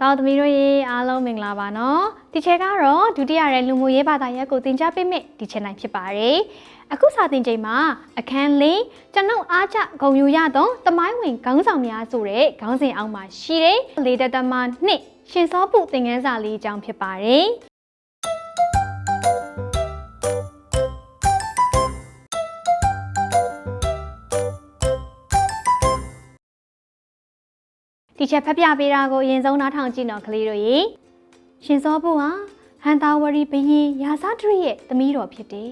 တောင်သမီးတို့ရေအားလုံးမင်္ဂလာပါနော်ဒီချက်ကတော့ဒုတိယရဲလူမှုရေးဘာသာရပ်ကိုသင်ကြားပေးမယ့်ဒီချက်နိုင်ဖြစ်ပါတယ်အခုစာသင်ချိန်မှာအခန်းလေးကျွန်ုပ်အားချဂုံယူရသောတမိုင်းဝင်ခေါင်းဆောင်များဆိုတဲ့ခေါင်းစဉ်အောက်မှာရှိတဲ့လေတတမနှစ်ရှင်စောပုသင်ခန်းစာလေးအကြောင်းဖြစ်ပါတယ် ဒီချက်ဖတ်ပြပေးတာကိုအရင်ဆုံးနားထောင်ကြည့်တော့ကလေးတို့ရေရှင်စောဘုဟာဟန်တာဝရီဘရင်ရာဇဒရိရဲ့သမီးတော်ဖြစ်တယ်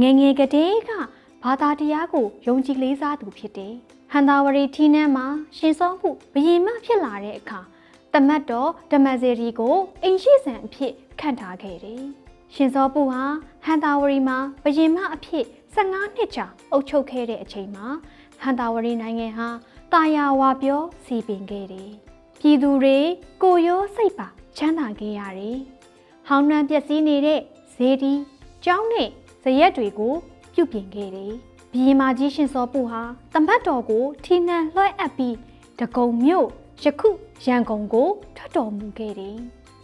ငယ်ငယ်ကတည်းကဘာသာတရားကိုယုံကြည်လေးစားသူဖြစ်တယ်ဟန်တာဝရီထီနန်းမှာရှင်စောဘုဘရင်မဖြစ်လာတဲ့အခါတမတ်တော်ဓမ္မဇေရီကိုအိမ်ရှိဆန်အဖြစ်ခန့်ထားခဲ့တယ်ရှင်စောဘုဟာဟန်တာဝရီမှာဘရင်မအဖြစ်15နှစ်ကြာအုပ်ချုပ်ခဲ့တဲ့အချိန်မှာဟန်တာဝရီနိုင်ငံဟာ တာယာဝါပြောစီပင်ခဲ့တယ်။ပြည်သူတွေကိုရောစိတ်ပါချမ်းသာခဲ့ရတယ်။ဟောင်းနှံပျက်စီးနေတဲ့ဇေဒီကျောင်းနဲ့ဇရက်တွေကိုပြုပြင်ခဲ့တယ်။ဘီရင်မာကြီးရှင်စောပူဟာတမတ်တော်ကိုထီနှံလွှဲအပ်ပြီးတကုံမြို့ယခုရန်ကုန်ကိုထွက်တော်မူခဲ့တယ်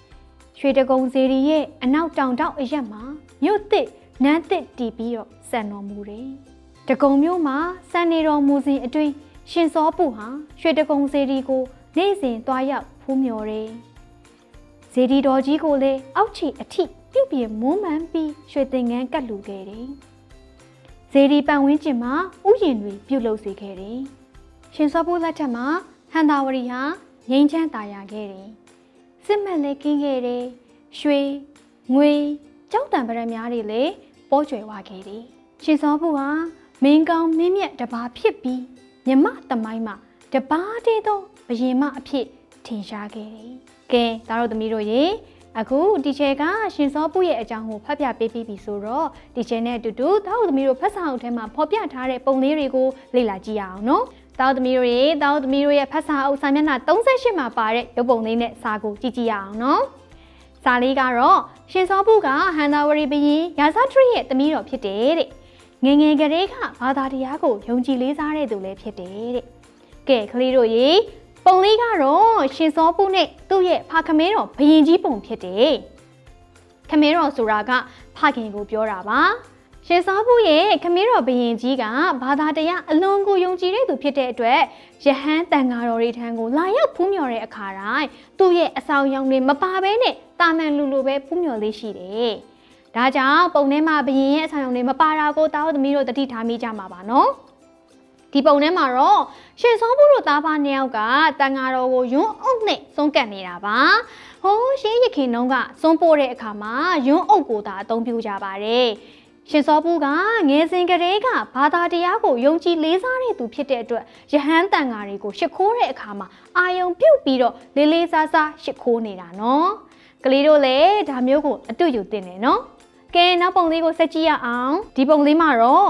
။ရွှေတကုံဇေဒီရဲ့အနောက်တောင်တောင်အရက်မှာမြို့သစ်နန်းသစ်တည်ပြီးတော့စံတော်မူတယ်။တကုံမြို့မှာစံနေတော်မူစဉ်အတွင်း ရှင်စောပူဟာရွှေတကုံဇေဒီကိုနေ့စဉ်သွားရောက်ဖူးမြော်တယ်။ဇေဒီတော်ကြီးကိုလည်းအောက်ခြေအထိပြုတ်ပြင်းမွမ်းမမ်းပြီးရွှေသင်္ကန်းကတ်လူခဲ့တယ်။ဇေဒီပန်ဝင်းကျင်မှာဥယျာဉ်တွေပြုတ်လုပ်စေခဲ့တယ်။ရှင်စောပူလက်ထက်မှာဟန်တာဝရီဟာငိမ့်ချမ်းตายရခဲ့တယ်။စစ်မှန်လည်းကင်းခဲ့တယ်။ရွှေငွေကြောက်တံပရံများတွေလည်းပေါ်ကျွယ်ဝခဲ့တယ်။ရှင်စောပူဟာမင်းကောင်းမင်းမြတ်တပါဖြစ်ပြီး မြမတမိုင်းမှာတပါးတည်းသောဘယင်မအဖြစ်ထင်ရှားခဲ့တယ်။ကဲဒါတို့သမီးတို့ရေအခုတီချယ်ကရှင်စောပုရဲ့အကြောင်းကိုဖတ်ပြပေးပြီးပြီဆိုတော့တီချယ်နဲ့အတူတူဒါတို့သမီးတို့ဖတ်စာအုပ်ထဲမှာဖော်ပြထားတဲ့ပုံလေးတွေကိုလေ့လာကြည့်ရအောင်နော်။ဒါတို့သမီးတို့ရေဒါတို့သမီးတို့ရဲ့ဖတ်စာအုပ်စာမျက်နှာ38မှာပါတဲ့ရုပ်ပုံလေးနဲ့စာကိုကြည့်ကြည့်ရအောင်နော်။စာလေးကတော့ရှင်စောပုကဟန်သာဝရီဘရင်ရာဇထရီရဲ့သမီးတော်ဖြစ်တယ်တဲ့။ ငယ်ငယ်ကလေးကဘာသာတရားကိုယုံကြည်လေးစားတဲ့သူလည်းဖြစ်တယ်တဲ့။ကဲကလေးတို့ရေပုံလေးကတော့ရှင်စောပုနဲ့သူ့ရဲ့ဖခမဲတော်ဘရင်ကြီးပုံဖြစ်တယ်။ခမဲတော်ဆိုတာကဖခင်ကိုပြောတာပါ။ရှင်စောပုရဲ့ခမဲတော်ဘရင်ကြီးကဘာသာတရားအလွန်ကိုယုံကြည်တဲ့သူဖြစ်တဲ့အတွက်ယဟန်တန်ဃာတော်တွေထံကိုလာရောက်ဖူးမြော်တဲ့အခါတိုင်းသူ့ရဲ့အဆောင်ရောင်တွေမပါဘဲနဲ့တာမန်လူလူပဲဖူးမြော်လေးရှိတယ်။ ဒါကြောင့်ပုံထဲမှာဘရင်ရဲ့အဆောင်ရောင်တွေမပါတာကိုတားသမီးတို့တတိထားမိကြမှာပါနော်။ဒီပုံထဲမှာတော့ရှင်စောဘူးတို့သားဖားနှစ်ယောက်ကတန်ဃာတော်ကိုယွန်းအုပ်နဲ့စွန့်ကပ်နေတာပါ။ဟိုးရှင်းရခင်တုန်းကစွန့်ပို့တဲ့အခါမှာယွန်းအုပ်ကိုသာအသုံးပြုကြပါတယ်။ရှင်စောဘူးကငယ်စဉ်ကတည်းကဘာသာတရားကိုယုံကြည်လေးစားတဲ့သူဖြစ်တဲ့အတွက်ယဟန်တန်ဃာတွေကိုရှ िख ိုးတဲ့အခါမှာအာယုံပြုတ်ပြီးတော့လေးလေးစားစားရှ िख ိုးနေတာနော်။ကလေးတို့လည်းဒါမျိုးကိုအတူယူတင်တယ်နော်။ ကဲနောက်ပုံလေးကိုဆက်ကြည့်ရအောင်ဒီပုံလေးမှာတော့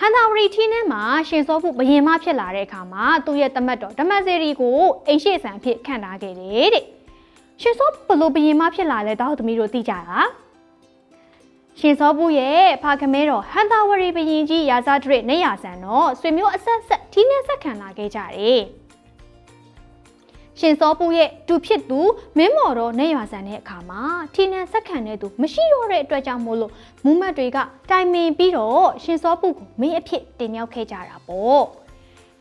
ဟန်သာဝရီထီးနဲ့မှာရှင်စောဖို့ဘယင်မဖြစ်လာတဲ့အခါမှာသူ့ရဲ့တမတ်တော်ဓမ္မဇေရီကိုအိမ်ရှိဆန်ဖြစ်ခန့်ထားခဲ့တယ်တဲ့ရှင်စောဘလို့ဘယင်မဖြစ်လာလဲတောက်သမီးတို့သိကြတာရှင်စောဘူးရဲ့ဖာခမဲတော်ဟန်သာဝရီဘယင်ကြီးရာဇဒရစ်နေရဆန်တော့ဆွေမျိုးအဆက်ဆက်ထီးနဲ့ဆက်ခံလာခဲ့ကြတယ် ရှင်စောပူရဲ့တူဖြစ်သူမင်းမော်တော်နေရွာဆန်တဲ့အခါမှာထီနန်ဆက်ခံတဲ့သူမရှိတော့တဲ့အတွက်ကြောင့်မို့လို့မူမတ်တွေကတိုင်ပင်ပြီးတော့ရှင်စောပူကိုမင်းအဖြစ်တင်မြောက်ခဲ့ကြတာပေါ့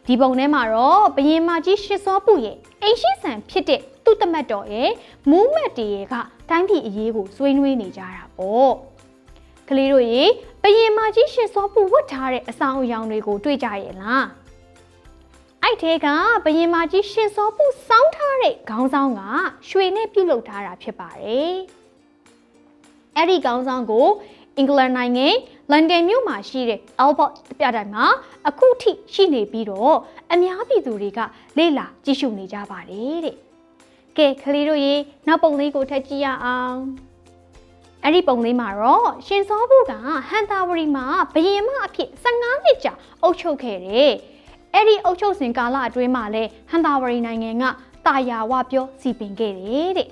ဒီပုံထဲမှာတော့ဘယင်မကြီးရှင်စောပူရဲ့အိမ်ရှိဆန်ဖြစ်တဲ့သူ့တမတ်တော်ရဲ့မူမတ်တွေရဲ့ကတိုင်းပြည်အရေးကိုဆွေးနွေးနေကြတာပေါ့ကလေးတို့ရေဘယင်မကြီးရှင်စောပူဝတ်ထားတဲ့အဆောင်အယောင်တွေကိုတွေ့ကြရဲ့လား အဲ့ထဲကဘယင်မကြီးရှင်စောပူစောင်းထားတဲ့ခေါင်းဆောင်ကရွှေနဲ့ပြုတ်လုပ်ထားတာဖြစ်ပါတယ်။အဲ့ဒီခေါင်းဆောင်ကိုအင်္ဂလန်နိုင်ငံလန်ဒန်မြို့မှာရှိတဲ့ Albert ပြတိုင်မှာအခုထိရှိနေပြီးတော့အများပြည်သူတွေကလေ့လာကြည့်ရှုနေကြပါတယ်တဲ့။ကဲကလေးတို့ရေနောက်ပုံလေးကိုထပ်ကြည့်ရအောင်။အဲ့ဒီပုံလေးမှာတော့ရှင်စောဘုကဟန်တာဝရီမှာဘယင်မအဖြစ်15နှစ်ကြာအုပ်ချုပ်ခဲ့တယ်။ အဲ့ဒီအုပ်ချုပ်စဉ်ကာလအတွင်းမှာလဲဟန်တာဝရီနိုင်ငံကတာယာဝပြောစီပင်ခဲ့တယ်တဲ့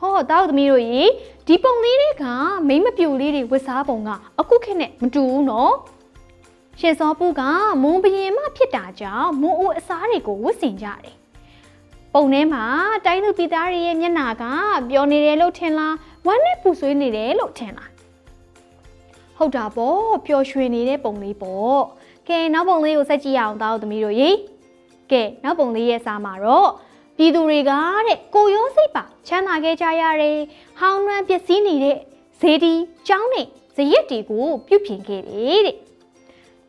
ဟောတောက်သမီးတို့ရေဒီပုံလေးတွေကမိမပြူလေးတွေဝတ်စားပုံကအခုခေတ်နဲ့မတူဘူးနော်ရှင်စောပူကမွန်ဘရင်မဖြစ်တာကြောင့်မွန်အိုအစားတွေကိုဝတ်ဆင်ကြတယ်ပုံထဲမှာတိုင်းသူပြည်သားတွေရဲ့မျက်နှာကပျော်နေတယ်လို့ထင်လားဝမ်းနဲ့ပူဆွေးနေတယ်လို့ထင်လားဟုတ်တာပေါ့ပျော်ရွှင်နေတဲ့ပုံလေးပေါ့ ကဲနောက်ပုံလေးကိုဆက်ကြည့်ရအောင်သားတို့သမီးတို့ရေကဲနောက်ပုံလေးရဲ့စာမှာတော့ပြည်သူတွေကတဲ့ကိုရောစိတ်ပါချမ်းသာခဲ့ကြရတယ်ဟောင်းနှမ်းပျက်စီးနေတဲ့ဇေဒီကျောင်းနဲ့ဇရက်တီကိုပြုပြင်ခဲ့တယ်တဲ့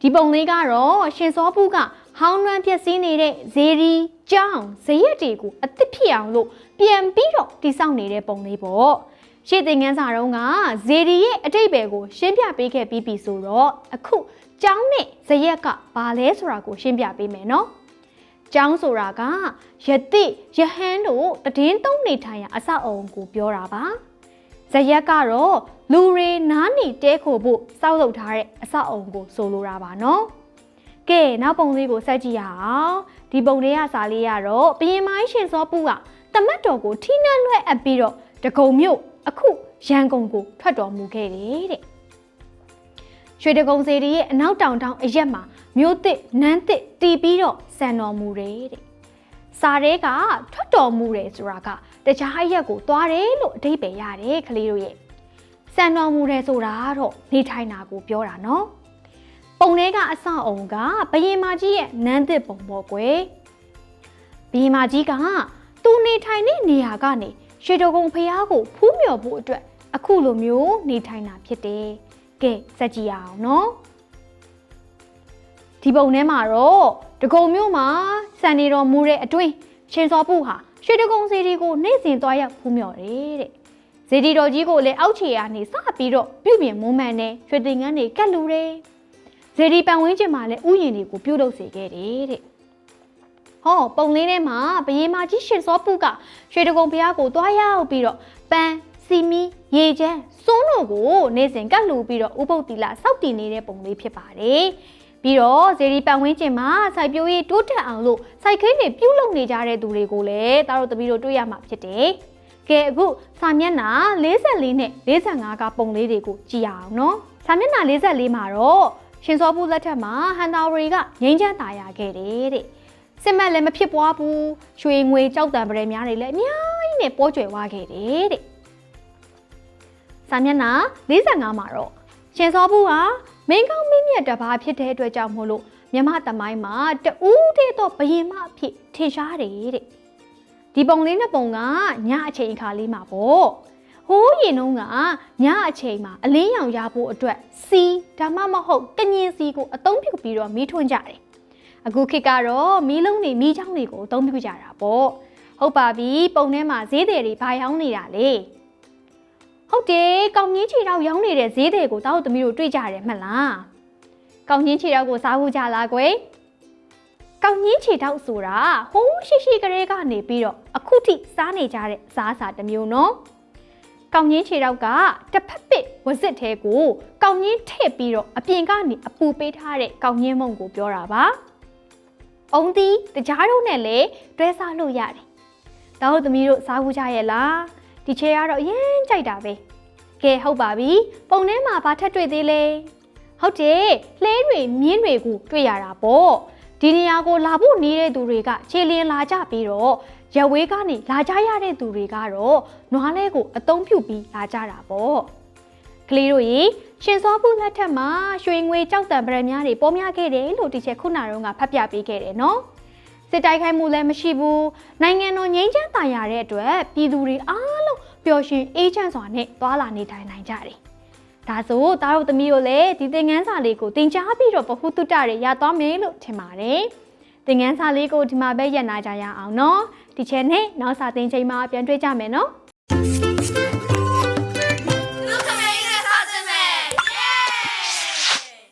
ဒီပုံလေးကတော့ရှင်စောဖူးကဟောင်းနှမ်းပျက်စီးနေတဲ့ဇေဒီကျောင်းဇရက်တီကိုအသစ်ဖြစ်အောင်လို့ပြန်ပြီးတော့တိစောက်နေတဲ့ပုံလေးပေါ့ရှေ့သင်ငန်းစာတုန်းကဇေဒီရဲ့အတိတ်ဘယ်ကိုရှင်းပြပေးခဲ့ပြီးပြီဆိုတော့အခု ကျောင်းနဲ့ဇရက်ကဘာလဲဆိုတာကိုရှင်းပြပေးမယ်နော်ကျောင်းဆိုတာကယတိယဟန်တို့တည်င်းသုံးနေထိုင်ရာအဆောက်အအုံကိုပြောတာပါဇရက်ကတော့လူတွေနားနေတဲခိုဖို့စောက်လုပ်ထားတဲ့အဆောက်အအုံကိုဆိုလိုတာပါနော်ကဲနောက်ပုံလေးကိုဆက်ကြည့်ရအောင်ဒီပုံလေးကစာလေးရတော့ဘရင်မိုင်းရှင်စောပူကတမတ်တော်ကိုထိနှက်လွှဲအပ်ပြီးတော့တကုံမြို့အခုရန်ကုန်ကိုထွက်တော်မူခဲ့တယ်တဲ့ ရွှေတကုံစီရီရဲ့အနောက်တောင်တောင်အရက်မှာမြို့တစ်နန်းတစ်တီးပြီးတော့စံတော်မူတယ်တဲ့။စာရဲကထွက်တော်မူတယ်ဆိုတာကတခြားအရက်ကိုသွားတယ်လို့အဓိပ္ပာယ်ရတယ်ကလေးတို့ရဲ့။စံတော်မူတယ်ဆိုတာကတော့နေထိုင်တာကိုပြောတာနော်။ပုံထဲကအဆောက်အုံကဘယင်မကြီးရဲ့နန်းတစ်ပုံပေါ့ကွယ်။ဘယင်မကြီးကသူနေထိုင်တဲ့နေရာကနေရွှေတကုံဖျားကိုဖူးမြော်ဖို့အတွက်အခုလိုမျိုးနေထိုင်တာဖြစ်တယ်။ ကဲစက်ကြည့်ရအောင်နော်ဒီပုံထဲမှာတော့တကုံမြို့မှာစံနေတော်မူတဲ့အတွင်းရှင်စောပုဟာရွှေတကုံစီဒီကိုနေ့စဉ်သွားရောက်ဖူးမြော်တယ်တဲ့ဇေဒီတော်ကြီးကိုလည်းအောက်ခြေကနေစပြီးတော့ပြုပြင်မွမ်းမံတဲ့ရွှေတင်ငန်းတွေကတ်လူတယ်ဇေဒီပန်ဝင်းကျင်မှာလည်းဥယျာဉ်တွေကိုပြုလုပ်စေခဲ့တယ်တဲ့ဟောပုံလေးထဲမှာဘယေမာကြီးရှင်စောပုကရွှေတကုံဘုရားကိုသွားရောက်ပြီးတော့ပန်း စီမီရေချမ်းစွန်းတို့ကိုနေ့စဉ်ကတ်လူပြီးတော့ဥပုပ်တီလာစောက်တည်နေတဲ့ပုံလေးဖြစ်ပါတယ်။ပြီးတော့ဇေဒီပန်ဝင်းကျင်မှာစိုက်ပျိုးရေးတိုးတက်အောင်လို့စိုက်ခင်းတွေပြုတ်လုံနေကြတဲ့သူတွေကိုလည်းတားတို့တပီတို့တွေ့ရမှာဖြစ်တယ်။ကဲအခုစာမျက်နှာ44နဲ့45ကပုံလေးတွေကိုကြည့်ရအောင်နော်။စာမျက်နှာ44မှာတော့ရှင်စောဘူးလက်ထက်မှာဟန်တာဝရီကငိမ့်ချမ်းตายရခဲ့တယ်တဲ့။စစ်မက်လည်းမဖြစ်ပွားဘူး။ရွှေငွေကြောက်တံပရဲများတွေလည်းအများကြီးနဲ့ပိုးကျွယ်ဝခဲ့တယ်တဲ့။ စာမျက်နှာ45မှာတော့ရှင်စောဘူးဟာမင်းကောင်းမင်းမြတ်တစ်ပါးဖြစ်တဲ့အတွက်ကြောင့်မို့လို့မြမတမိုင်းမှာတူးတဲ့တော့ဘယင်မအဖြစ်ထင်ရှားတယ်တဲ့ဒီပုံလေးနှစ်ပုံကညအချိန်အခါလေးမှာပေါ့ဟိုးရင်တုန်းကညအချိန်မှာအလင်းရောင်ရဖို့အတွက်စီဒါမှမဟုတ်ကညင်စီကိုအသုံးပြုပြီးတော့မီးထွန်းကြတယ်အခုခေတ်ကတော့မီးလုံးတွေမီးချောင်းတွေကိုအသုံးပြုကြတာပေါ့ဟုတ်ပါပြီပုံထဲမှာဈေးတယ်တွေဘာရောင်းနေတာလဲ ဟုတ်တယ်ကောင်းကြီးချီတော့ရောင်းနေတဲ့ဈေးတယ်ကိုတောက်သမီးတို့တွေ့ကြရတယ်မှတ်လားကောင်းချင်းခြေထောက်ကိုစားဖို့ကြလားကွယ်ကောင်းချင်းခြေထောက်ဆိုတာဟိုးရှိရှိကလေးကနေပြီးတော့အခုထိစားနေကြတဲ့အစားအစာတစ်မျိုးနော်ကောင်းချင်းခြေထောက်ကတစ်ဖက်ပစ်ဝဇစ်သေးကိုကောင်းချင်းထည့်ပြီးတော့အပြင်ကနေအပူပေးထားတဲ့ကောင်းချင်းမုံကိုပြောတာပါအုံးသီးတကြားတို့နဲ့လည်းတွဲစားလို့ရတယ်တောက်သမီးတို့စားဖို့ကြရဲ့လား ဒီချေကတော့အရင်ကြိုက်တာပဲကဲဟုတ်ပါပြီပုံထဲမှာဘာထက်တွေ့သေးလဲဟုတ်တယ်လှဲတွေမြင်းတွေကိုတွေ့ရတာပေါ့ဒီနေရာကိုလာဖို့နေတဲ့သူတွေကခြေလင်းလာကြပြီးတော့ရဝေးကနေလာကြရတဲ့သူတွေကတော့နွားလဲကိုအသုံးပြုပြီးလာကြတာပေါ့ကလေးတို့ရေရှင်စောဘူးလက်ထက်မှာရွှေငွေကြောက်တံပရံများတွေပေါ်များခဲ့တယ်လို့ဒီချက်ခုနတုန်းကဖတ်ပြပေးခဲ့တယ်နော် စစ်တိုက်ခိုက်မှုလည်းမရှိဘူးနိုင်ငံတော်ငြိမ်းချမ်းသာရတဲ့အတွက်ပြည်သူတွေအားလုံးပျော်ရွှင်အေးချမ်းစွာနဲ့သွာလာနေထိုင်နိုင်ကြတယ်ဒါဆိုတားတို့သမီးတို့လည်းဒီသင်ငန်းစာလေးကိုသင်ကြားပြီးတော့ဗဟုသုတတွေရသွားမယ်လို့ထင်ပါတယ်။သင်ငန်းစာလေးကိုဒီမှာပဲရပ်နာကြရအောင်နော်။ဒီချက်နဲ့နောက်စာသင်ချိန်မှာပြန်တွေ့ကြမယ်နော်။